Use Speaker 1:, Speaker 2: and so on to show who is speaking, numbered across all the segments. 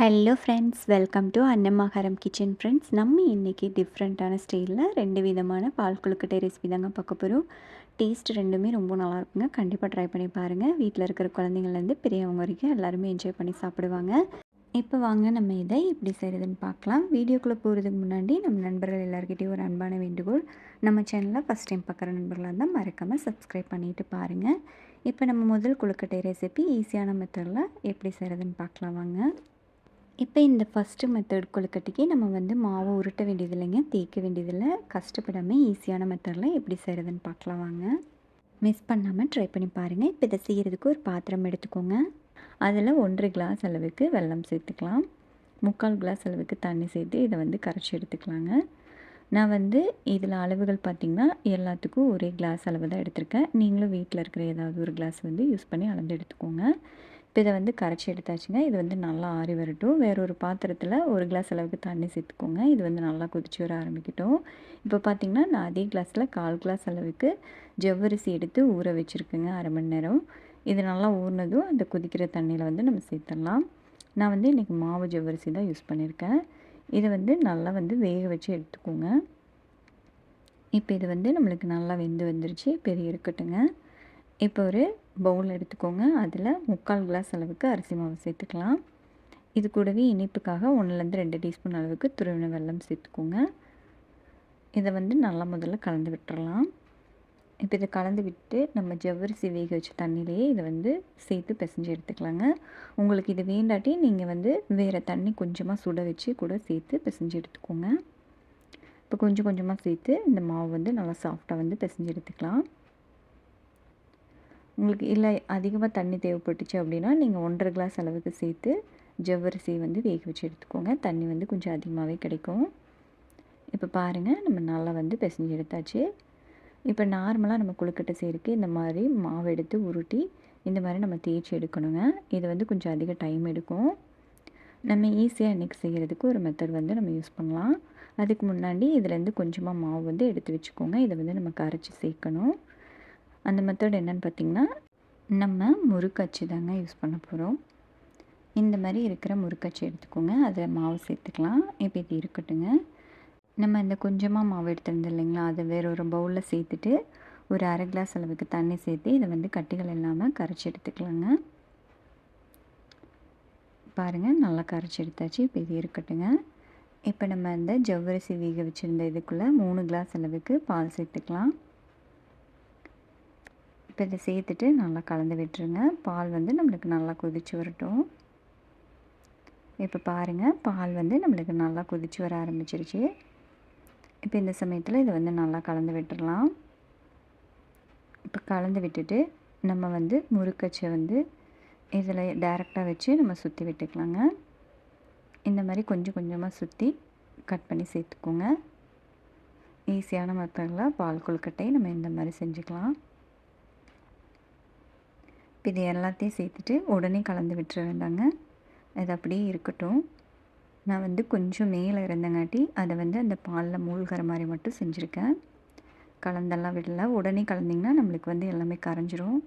Speaker 1: Hello friends welcome to Annamakaram kitchen friends நம்ம இன்றைக்கி டிஃப்ரெண்ட்டான ஸ்டைலில் ரெண்டு விதமான பால் கொழுக்கட்டை ரெசிபி தாங்க பார்க்க போகிறோம் டேஸ்ட் ரெண்டுமே ரொம்ப நல்லாயிருக்குங்க கண்டிப்பாக ட்ரை பண்ணி பாருங்கள் வீட்டில் இருக்கிற குழந்தைங்கள்லேருந்து பெரியவங்க வரைக்கும் எல்லாருமே என்ஜாய் பண்ணி சாப்பிடுவாங்க. இப்போ வாங்க நம்ம இதை எப்படி செய்கிறதுன்னு பார்க்கலாம். வீடியோக்குள்ளே போகிறதுக்கு முன்னாடி நம்ம நண்பர்கள் எல்லாருக்கிட்டையும் ஒரு அன்பான வேண்டுகோள். நம்ம சேனலில் ஃபஸ்ட் டைம் பார்க்குற நண்பர்களாக இருந்தால் மறக்காமல் சப்ஸ்கிரைப் பண்ணிவிட்டு பாருங்கள் இப்போ நம்ம முதல் கொழுக்கட்டை ரெசிபி ஈஸியான மெத்தடில் எப்படி செய்கிறதுன்னு பார்க்கலாம் வாங்க. இப்போ இந்த ஃபஸ்ட்டு மெத்தட் கொழுக்கட்டைக்கு நம்ம வந்து மாவை உருட்ட வேண்டியதில்லைங்க தேய்க்க வேண்டியதில்லை. கஷ்டப்படாமல் ஈஸியான மெத்தடில் எப்படி செய்கிறதுன்னு பார்க்கலாம் வாங்க. மிஸ் பண்ணாமல் ட்ரை பண்ணி பாருங்கள் இப்போ இதை செய்கிறதுக்கு ஒரு பாத்திரம் எடுத்துக்கோங்க. அதில் ஒன்றரை கிளாஸ் அளவுக்கு வெல்லம் சேர்த்துக்கலாம். முக்கால் கிளாஸ் அளவுக்கு தண்ணி சேர்த்து இதை வந்து கரைச்சி எடுத்துக்கலாங்க. நான் வந்து இதில் அளவுகள் பார்த்திங்கன்னா எல்லாத்துக்கும் ஒரே கிளாஸ் அளவு தான் எடுத்திருக்கேன். நீங்களும் வீட்டில் இருக்கிற ஏதாவது ஒரு கிளாஸ் வந்து யூஸ் பண்ணி அளந்து எடுத்துக்கோங்க. இப்போ இதை வந்து கரைச்சி எடுத்தாச்சுங்க. இது வந்து நல்லா ஆறி வரட்டும். வேறொரு பாத்திரத்தில் ஒரு கிளாஸ் அளவுக்கு தண்ணி சேர்த்துக்கோங்க. இது வந்து நல்லா கொதிச்சு வர ஆரம்பிக்கட்டும். இப்போ பார்த்திங்கன்னா நான் அதே கிளாஸில் கால் கிளாஸ் அளவுக்கு ஜவ்வரிசி எடுத்து ஊற வச்சுருக்கேங்க அரை மணி நேரம். இது நல்லா ஊறினதும் அந்த கொதிக்கிற தண்ணியில் வந்து நம்ம சேர்த்துடலாம். நான் வந்து இன்றைக்கி மாவு ஜவ்வரிசி தான் யூஸ் பண்ணியிருக்கேன் இதை வந்து நல்லா வந்து வேக வச்சு எடுத்துக்கோங்க. இப்போ இது வந்து நம்மளுக்கு நல்லா வெந்து வந்துருச்சு. பெரிய இருக்கட்டுங்க. இப்போ ஒரு பவுல் எடுத்துக்கோங்க. அதில் முக்கால் கிளாஸ் அளவுக்கு அரிசி மாவு சேர்த்துக்கலாம். இது கூடவே இனிப்புக்காக ஒன்றுலேருந்து ரெண்டு டீஸ்பூன் அளவுக்கு துருவின வெல்லம் சேர்த்துக்கோங்க. இதை வந்து நல்லா முதல்ல கலந்து விட்டுறலாம். இப்போ இதை கலந்து விட்டு நம்ம ஜவ்வரிசி வேக வச்ச தண்ணியிலேயே இதை வந்து சேர்த்து பிசைஞ்சு எடுத்துக்கலாங்க. உங்களுக்கு இது வேண்டாட்டி நீங்கள் வந்து வேறு தண்ணி கொஞ்சமாக சுட வச்சு கூட சேர்த்து பிசைஞ்சு எடுத்துக்கோங்க. இப்போ கொஞ்சம் கொஞ்சமாக சேர்த்து இந்த மாவு வந்து நல்லா சாஃப்டாக வந்து பிசைஞ்சு எடுத்துக்கலாம். உங்களுக்கு இல்லை அதிகமாக தண்ணி தேவைப்பட்டுச்சு அப்படின்னா நீங்கள் ஒன்றரை கிளாஸ் அளவுக்கு சேர்த்து ஜவ்வரிசி வந்து வேக வச்சு எடுத்துக்கோங்க. தண்ணி வந்து கொஞ்சம் அதிகமாகவே கிடைக்கும். இப்போ பாருங்கள் நம்ம நல்லா வந்து பிசைஞ்சு எடுத்தாச்சு. இப்போ நார்மலாக நம்ம கொழுக்கட்டை செய்கிறதுக்கு இந்த மாதிரி மாவு எடுத்து உருட்டி இந்த மாதிரி நம்ம தேய்ச்சி எடுக்கணுங்க. இது வந்து கொஞ்சம் அதிக டைம் எடுக்கும். நம்ம ஈஸியாக இன்றைக்கி செய்கிறதுக்கு ஒரு மெத்தட் வந்து நம்ம யூஸ் பண்ணலாம். அதுக்கு முன்னாடி இதுலேருந்து கொஞ்சமாக மாவு வந்து எடுத்து வச்சுக்கோங்க. இதை வந்து நம்ம கரைச்சி சேர்க்கணும். அந்த மெத்தட் என்னென்னு பார்த்திங்கன்னா நம்ம முறுக்கச்சு தாங்க யூஸ் பண்ண போகிறோம் இந்த மாதிரி இருக்கிற முறுக்கச்சு எடுத்துக்கோங்க. அதில் மாவு சேர்த்துக்கலாம். இப்போ இது இருக்கட்டுங்க. நம்ம இந்த கொஞ்சமாக மாவு எடுத்துருந்தோம் இல்லைங்களா? அதை வேற ஒரு பவுலில் சேர்த்துட்டு ஒரு அரை கிளாஸ் அளவுக்கு தண்ணி சேர்த்து இதை வந்து கட்டிகள் இல்லாமல் கரைச்சி எடுத்துக்கலாங்க. பாருங்கள் நல்லா கரைச்சி எடுத்தாச்சு. இப்போ இது இருக்கட்டுங்க. இப்போ நம்ம இந்த ஜவ்வரிசி வேக வச்சுருந்த இதுக்குள்ளே மூணு கிளாஸ் அளவுக்கு பால் சேர்த்துக்கலாம். இப்போ இதை சேர்த்துட்டு நல்லா கலந்து விட்டுருங்க. பால் வந்து நம்மளுக்கு நல்லா கொதிச்சு வரட்டும். இப்போ பாருங்கள் பால் வந்து நம்மளுக்கு நல்லா கொதிச்சு வர ஆரம்பிச்சிருச்சு. இப்போ இந்த சமயத்தில் இதை வந்து நல்லா கலந்து விட்டுடலாம் இப்போ கலந்து விட்டுட்டு நம்ம வந்து முறுக்கச்சை வந்து இதில் டேரெக்டாக வச்சு நம்ம சுற்றி விட்டுக்கலாங்க. இந்த மாதிரி கொஞ்சம் கொஞ்சமாக சுற்றி கட் பண்ணி சேர்த்துக்கோங்க. ஈஸியான மெத்தடில் பால் கொழுக்கட்டை நம்ம இந்த மாதிரி செஞ்சுக்கலாம். இப்போ இது எல்லாத்தையும் சேர்த்துட்டு உடனே கலந்து விட்டுற வேண்டாங்க. அது அப்படியே இருக்கட்டும். நான் வந்து கொஞ்சம் மேலே இருந்தங்காட்டி அதை வந்து அந்த பாலில் மூழ்கிற மாதிரி மட்டும் செஞ்சுருக்கேன். கலந்தெல்லாம் விடல. உடனே கலந்திங்கன்னா நம்மளுக்கு வந்து எல்லாமே கரைஞ்சிரும்.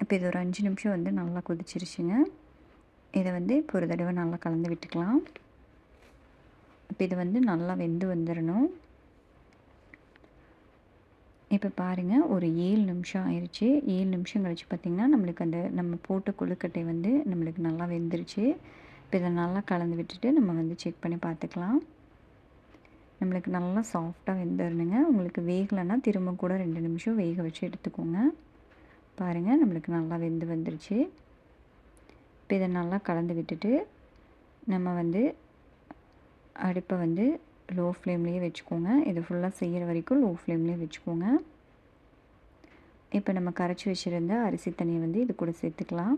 Speaker 1: இப்போ இது ஒரு அஞ்சு நிமிஷம் வந்து நல்லா கொதிச்சிருச்சுங்க. இதை வந்து இப்போ ஒரு தடவை நல்லா கலந்து விட்டுக்கலாம். இப்போ இது வந்து நல்லா வெந்து வந்துடணும் இப்போ பாருங்கள் ஒரு ஏழு நிமிஷம் ஆயிடுச்சு ஏழு நிமிஷம் கழிச்சு பார்த்திங்கன்னா நம்மளுக்கு அந்த நம்ம போட்ட கொழுக்கட்டை வந்து நம்மளுக்கு நல்லா வெந்துருச்சு. இப்போ இதை நல்லா கலந்து விட்டுட்டு நம்ம வந்து செக் பண்ணி பார்த்துக்கலாம் நம்மளுக்கு நல்லா சாஃப்டாக வெந்துடணுங்க உங்களுக்கு வேகலைன்னா திரும்ப கூட ரெண்டு நிமிஷம் வேக வச்சு எடுத்துக்கோங்க. பாருங்கள் நம்மளுக்கு நல்லா வெந்து வந்துருச்சு. இப்போ இதை நல்லா கலந்து விட்டுட்டு நம்ம வந்து அடுப்பை வந்து லோ ஃப்ளேம்லேயே வச்சுக்கோங்க. இது ஃபுல்லாக செய்கிற வரைக்கும் லோ ஃப்ளேம்லேயே வச்சுக்கோங்க. இப்போ நம்ம கரைச்சி வச்சுருந்த அரிசி தண்ணியை வந்து இது கூட சேர்த்துக்கலாம்.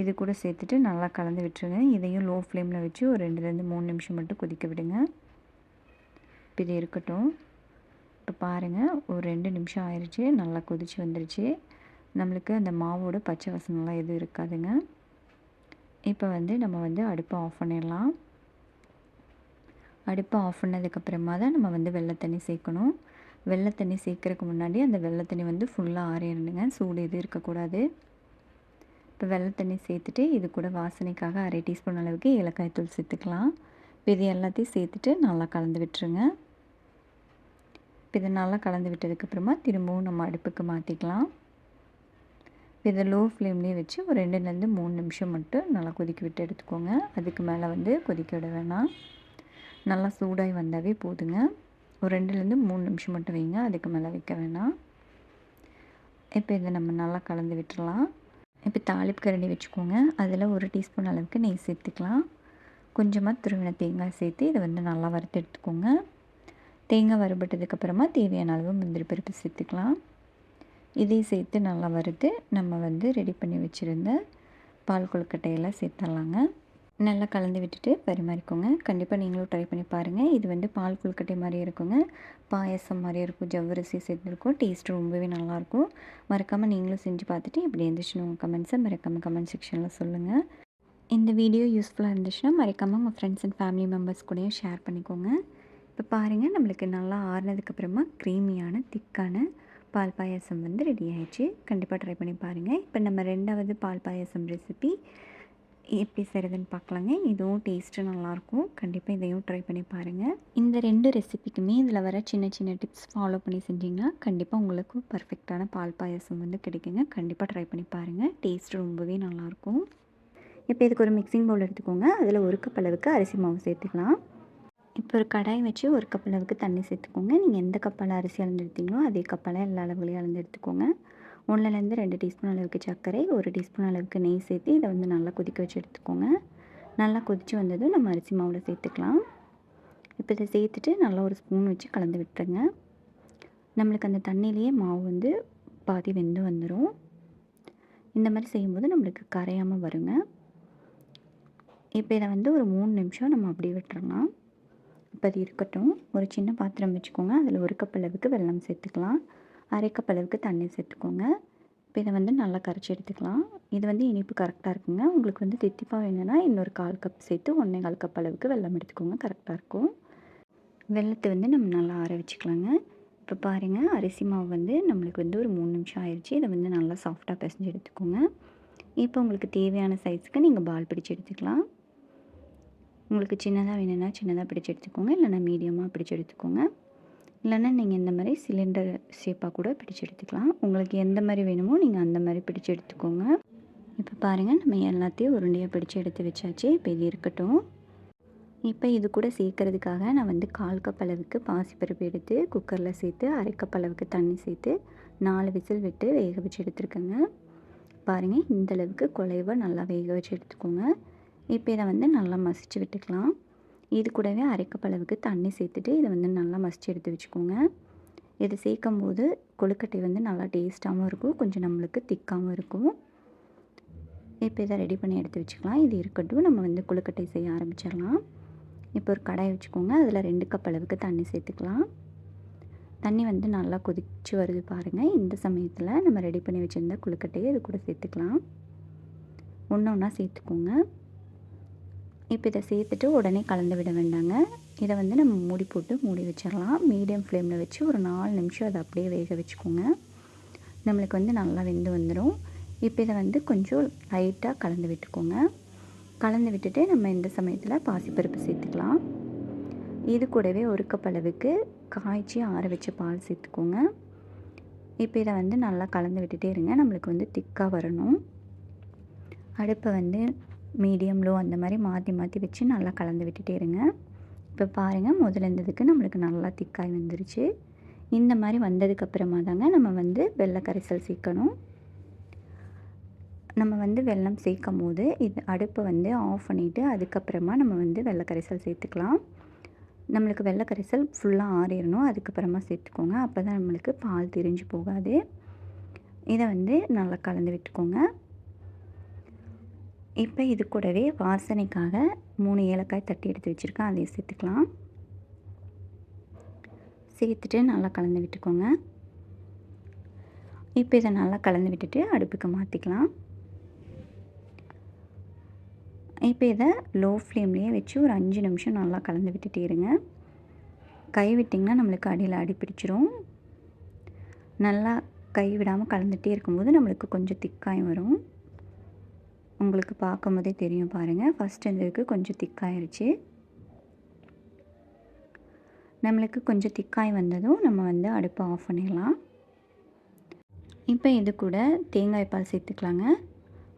Speaker 1: இது கூட சேர்த்துட்டு நல்லா கலந்து விட்டுருங்க. இதையும் லோ ஃப்ளேமில் வச்சு ஒரு ரெண்டுலேருந்து மூணு நிமிஷம் மட்டும் கொதிக்க விடுங்க. இப்போ இது இருக்கட்டும். இப்போ பாருங்கள் ஒரு ரெண்டு நிமிஷம் ஆயிடுச்சு நல்லா கொதிச்சு வந்துருச்சு. நம்மளுக்கு அந்த மாவோட பச்சை வசனம்லாம் எதுவும் இருக்காதுங்க. இப்போ வந்து நம்ம வந்து அடுப்பை ஆஃப் பண்ணிடலாம். அடுப்பை ஆஃப் பண்ணதுக்கப்புறமா தான் நம்ம வந்து வெள்ளை தண்ணி சேர்க்கணும். வெள்ளை தண்ணி சேர்க்குறதுக்கு முன்னாடி அந்த வெள்ளை தண்ணி வந்து ஃபுல்லாக ஆறிடணுங்க. சூடு எதுவும் இருக்கக்கூடாது. இப்போ வெள்ளை தண்ணி சேர்த்துட்டு இது கூட வாசனைக்காக அரை டீஸ்பூன் அளவுக்கு ஏலக்காய் தூள் சேர்த்துக்கலாம். இப்போ இது எல்லாத்தையும் சேர்த்துட்டு நல்லா கலந்து விட்டுருங்க. இப்போ இதை நல்லா கலந்து விட்டதுக்கப்புறமா திரும்பவும் நம்ம அடுப்புக்கு மாற்றிக்கலாம் இதை லோ ஃப்ளேம்லேயே வச்சு ஒரு ரெண்டுலேருந்து மூணு நிமிஷம் மட்டும் நல்லா கொதிக்க விட்டு எடுத்துக்கோங்க. அதுக்கு மேலே வந்து கொதிக்க விட வேணாம். நல்லா சூடாகி வந்தாவே போதுங்க. ஒரு ரெண்டுலேருந்து மூணு நிமிஷம் மட்டும் வைங்க. அதுக்கு மேலே வைக்க வேணாம். இப்போ இதை நம்ம நல்லா கலந்து விட்டுடலாம் இப்போ தாளிப்பு கரண்டி வச்சுக்கோங்க. அதில் ஒரு டீஸ்பூன் அளவுக்கு நெய் சேர்த்துக்கலாம். கொஞ்சமாக துருவின தேங்காய் சேர்த்து இதை வந்து நல்லா வறுத்து எடுத்துக்கோங்க. தேங்காய் வறுபட்டதுக்கப்புறமா தேவையான அளவு முந்திரி பருப்பு சேர்த்துக்கலாம். இதையும் சேர்த்து நல்லா வறுத்து நம்ம வந்து ரெடி பண்ணி வச்சுருந்த பால் கொழுக்கட்டையெல்லாம் சேர்த்துடலாங்க. நல்லா கலந்து விட்டுட்டு பரிமாறிக்கோங்க. கண்டிப்பாக நீங்களும் ட்ரை பண்ணி பாருங்கள் இது வந்து பால் கொழுக்கட்டை மாதிரி இருக்குங்க. பாயசம் மாதிரி இருக்கும். ஜவ்வரிசி சேர்த்துருக்கும் டேஸ்ட் ரொம்பவே நல்லாயிருக்கும். மறக்காமல் நீங்களும் செஞ்சு பார்த்துட்டு இப்படி இருந்துச்சுன்னு உங்கள் கமெண்ட்ஸை மறக்காமல் கமெண்ட் செக்ஷனில் சொல்லுங்கள் இந்த வீடியோ யூஸ்ஃபுல்லாக இருந்துச்சுன்னா மறக்காமல் உங்கள் ஃப்ரெண்ட்ஸ் அண்ட் ஃபேமிலி மெம்பர்ஸ் கூடயும் ஷேர் பண்ணிக்கோங்க. இப்போ பாருங்கள் நம்மளுக்கு நல்லா ஆறுனதுக்கப்புறமா க்ரீமியான திக்கான பால் பாயாசம் வந்து ரெடி ஆயிடுச்சு. கண்டிப்பாக ட்ரை பண்ணி பாருங்கள் இப்போ நம்ம ரெண்டாவது பால் பாயாசம் ரெசிபி எப்படி செய்கிறதுன்னு பார்க்கலாங்க. இதுவும் டேஸ்ட்டு நல்லாயிருக்கும் கண்டிப்பாக இதையும் ட்ரை பண்ணி பாருங்கள் இந்த ரெண்டு ரெசிபிக்குமே இதில் வர சின்ன சின்ன டிப்ஸ் ஃபாலோ பண்ணி செஞ்சிங்கன்னா கண்டிப்பாக உங்களுக்கு பர்ஃபெக்டான பால் பாயாசம் வந்து கிடைக்குங்க. கண்டிப்பாக ட்ரை பண்ணி பாருங்கள் டேஸ்ட் ரொம்பவே நல்லாயிருக்கும் இப்போ இதுக்கு ஒரு மிக்சிங் பவுல் எடுத்துக்கோங்க. அதில் ஒரு கப் அளவுக்கு அரிசி மாவு சேர்த்துக்கலாம். இப்போ ஒரு கடாய் வச்சு ஒரு கப் அளவுக்கு தண்ணி சேர்த்துக்கோங்க. நீங்கள் எந்த கப்பால் அரிசி அளந்து எடுத்தீங்களோ அதே கப்பால் எல்லா அளவுகளையும் அளந்து எடுத்துக்கோங்க. ஒன்றுலேருந்து ரெண்டு டீஸ்பூன் அளவுக்கு சர்க்கரை ஒரு டீஸ்பூன் அளவுக்கு நெய் சேர்த்து இதை வந்து நல்லா கொதிக்க வச்சு எடுத்துக்கோங்க. நல்லா கொதித்து வந்ததும் நம்ம அரிசி மாவில் சேர்த்துக்கலாம். இப்போ இதை சேர்த்துட்டு நல்லா ஒரு ஸ்பூன் வச்சு கலந்து விட்டுருங்க. நம்மளுக்கு அந்த தண்ணியிலேயே மாவு வந்து பாதி வெந்து வந்துடும் இந்த மாதிரி செய்யும்போது நம்மளுக்கு கரையாமல் வருங்க. இப்போ இதை வந்து ஒரு மூணு நிமிஷம் நம்ம அப்படியே விட்டுறலாம். இப்போ அது இருக்கட்டும். ஒரு சின்ன பாத்திரம் வச்சுக்கோங்க. அதில் ஒரு கப் அளவுக்கு வெல்லம் சேர்த்துக்கலாம். அரை கப் அளவுக்கு தண்ணி சேர்த்துக்கோங்க. இப்போ இதை வந்து நல்லா கரைச்சி எடுத்துக்கலாம். இது வந்து இனிப்பு கரெக்டாக இருக்குங்க. உங்களுக்கு வந்து தித்திப்பாக வேணும்னா இன்னொரு கால் கப் சேர்த்து ஒன்றே கால் கப் அளவுக்கு வெல்லம் எடுத்துக்கோங்க. கரெக்டாக இருக்கும். வெள்ளத்தை வந்து நம்ம நல்லா ஆற வச்சுக்கலாங்க. இப்போ பாருங்கள் அரிசி மாவு வந்து நம்மளுக்கு வந்து ஒரு மூணு நிமிஷம் ஆயிடுச்சு இதை வந்து நல்லா சாஃப்டாக பிசைஞ்சு எடுத்துக்கோங்க. இப்போ உங்களுக்கு தேவையான சைஸுக்கு நீங்கள் பால் பிடிச்சி எடுத்துக்கலாம். உங்களுக்கு சின்னதாக வேணும்னா சின்னதாக பிடிச்சி எடுத்துக்கோங்க. இல்லைனா மீடியமாக பிடிச்சி எடுத்துக்கோங்க. இல்லைன்னா நீங்கள் இந்த மாதிரி சிலிண்டர் ஷேப்பாக கூட பிடிச்சு எடுத்துக்கலாம். உங்களுக்கு எந்த மாதிரி வேணுமோ நீங்கள் அந்த மாதிரி பிடிச்சு எடுத்துக்கோங்க. இப்போ பாருங்கள் நம்ம எல்லாத்தையும் உருண்டையாக பிடிச்சு எடுத்து வச்சாச்சு. இப்போ இது இருக்கட்டும். இப்போ இது கூட சேர்க்கறதுக்காக நான் வந்து கால் கப் அளவுக்கு பாசிப்பருப்பு எடுத்து குக்கரில் சேர்த்து அரை கப் அளவுக்கு தண்ணி சேர்த்து நாலு விசில் விட்டு வேக வச்சு எடுத்துருக்கேங்க. பாருங்கள் இந்தளவுக்கு குலைவாக நல்லா வேக வச்சு எடுத்துக்கோங்க. இப்போ இதை வந்து நல்லா மசிச்சு விட்டுக்கலாம். இது கூடவே அரைக்கப்பளவுக்கு தண்ணி சேர்த்துட்டு இதை வந்து நல்லா மசிச்சு எடுத்து வச்சுக்கோங்க. இது சேர்க்கும் போது கொழுக்கட்டை வந்து நல்லா டேஸ்ட்டாகவும் இருக்கும். கொஞ்சம் நம்மளுக்கு திக்காகவும் இருக்கும். இப்போ இதை ரெடி பண்ணி எடுத்து வச்சுக்கலாம். இது இருக்கட்டும். நம்ம வந்து கொழுக்கட்டை செய்ய ஆரம்பிச்சிடலாம். இப்போ ஒரு கடாயை வச்சுக்கோங்க. அதில் ரெண்டு கப் அளவுக்கு தண்ணி சேர்த்துக்கலாம். தண்ணி வந்து நல்லா கொதிச்சு வருது பாருங்கள் இந்த சமயத்தில் நம்ம ரெடி பண்ணி வச்சுருந்த கொழுக்கட்டையை இது கூட சேர்த்துக்கலாம். ஒன்று ஒன்றா சேர்த்துக்கோங்க. இப்போ இதை சேர்த்துட்டு உடனே கலந்து விட வேண்டாங்க. இதை வந்து நம்ம மூடி போட்டு மூடி வச்சிடலாம். மீடியம் ஃப்ளேமில் வச்சு ஒரு நாலு நிமிஷம் அதை அப்படியே வேக வச்சுக்கோங்க. நம்மளுக்கு வந்து நல்லா வெந்து வந்துடும் இப்போ இதை வந்து கொஞ்சம் லைட்டாக கலந்து விட்டுக்கோங்க. கலந்து விட்டுட்டு நம்ம இந்த சமயத்தில் பாசிப்பருப்பு சேர்த்துக்கலாம். இது கூடவே ஒரு கப் அளவுக்கு காய்ச்சி ஆற வச்ச பால் சேர்த்துக்கோங்க. இப்போ இதை வந்து நல்லா கலந்து விட்டுட்டே இருங்க. நம்மளுக்கு வந்து திக்காக வரணும். அடுப்பை வந்து மீடியம் லோ அந்த மாதிரி மாற்றி மாற்றி வச்சு நல்லா கலந்து விட்டுட்டே இருங்க. இப்போ பாருங்கள் முதல்ல இருந்ததுக்கு நம்மளுக்கு நல்லா திக்காய் வந்துருச்சு. இந்த மாதிரி வந்ததுக்கப்புறமா தாங்க நம்ம வந்து வெள்ளை கரைசல் சேர்க்கணும். நம்ம வந்து வெள்ளம் சேர்க்கும் போது இது அடுப்பை வந்து ஆஃப் பண்ணிவிட்டு அதுக்கப்புறமா நம்ம வந்து வெள்ளை கரைசல் சேர்த்துக்கலாம். நம்மளுக்கு வெள்ளை கரைசல் ஃபுல்லாக ஆறிடணும் அதுக்கப்புறமா சேர்த்துக்கோங்க. அப்போ தான் நம்மளுக்கு பால் திரிஞ்சு போகாது. இதை வந்து நல்லா கலந்து விட்டுக்கோங்க. இப்போ இது கூடவே வாசனைக்காக மூணு ஏலக்காய் தட்டி எடுத்து வச்சுருக்கேன். அதையும் சேர்த்துக்கலாம். சேர்த்துட்டு நல்லா கலந்து விட்டுக்கோங்க. இப்போ இதை நல்லா கலந்து விட்டுட்டு அடுப்புக்கு மாற்றிக்கலாம் இப்போ இதை லோ ஃப்ளேம்லேயே வச்சு ஒரு அஞ்சு நிமிஷம் நல்லா கலந்து விட்டுட்டே இருங்க. கை விட்டிங்கன்னா நம்மளுக்கு அடியில் அடி பிடிச்சிரும். நல்லா கை விடாமல் கலந்துகிட்டே இருக்கும்போது நம்மளுக்கு கொஞ்சம் திக்காயும் வரும். உங்களுக்கு பார்க்கும்போதே தெரியும் பாருங்கள் ஃபஸ்ட் இருந்ததுக்கு கொஞ்சம் திக்காயிருச்சு. நம்மளுக்கு கொஞ்சம் திக்காய் வந்ததும் நம்ம வந்து அடுப்பை ஆஃப் பண்ணிடலாம். இப்போ இது கூட தேங்காய் பால் சேர்த்துக்கலாங்க.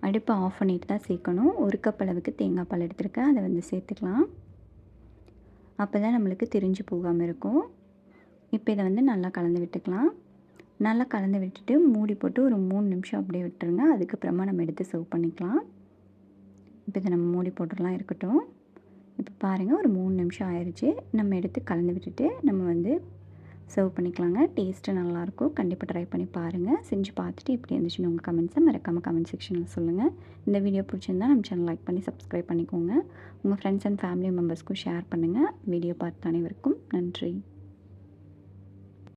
Speaker 1: அடுப்பை ஆஃப் பண்ணிட்டு தான் சேர்க்கணும். ஒரு கப் அளவுக்கு தேங்காய் பால் எடுத்துருக்கேன். அதை வந்து சேர்த்துக்கலாம். அப்போ தான் நம்மளுக்கு தெரிஞ்சு போகாமல் இருக்கும். இப்போ இதை வந்து நல்லா கலந்து விட்டுக்கலாம். நல்லா கலந்து விட்டுட்டு மூடி போட்டு ஒரு மூணு நிமிஷம் அப்படியே விட்டுருங்க. அதுக்கப்புறமா நம்ம எடுத்து சர்வ் பண்ணிக்கலாம். இப்போ இதை நம்ம மூடி போட்டுடலாம் இருக்கட்டும். இப்போ பாருங்கள் ஒரு மூணு நிமிஷம் ஆயிடுச்சு நம்ம எடுத்து கலந்து விட்டுட்டு நம்ம வந்து சர்வ் பண்ணிக்கலாங்க. டேஸ்ட்டு நல்லாயிருக்கும். கண்டிப்பாக ட்ரை பண்ணி பாருங்கள் செஞ்சு பார்த்துட்டு எப்படி இருந்துச்சுன்னு உங்கள் கமெண்ட்ஸை மறக்காமல் கமெண்ட் செக்ஷனில் சொல்லுங்கள் இந்த வீடியோ பிடிச்சிருந்தா நம்ம சேனல் லைக் பண்ணி சப்ஸ்கிரைப் பண்ணிக்கோங்க. உங்கள் ஃப்ரெண்ட்ஸ் அண்ட் ஃபேமிலி மெம்பர்ஸ்க்கும் ஷேர் பண்ணுங்கள் வீடியோ பார்த்த அனைவருக்கும் நன்றி.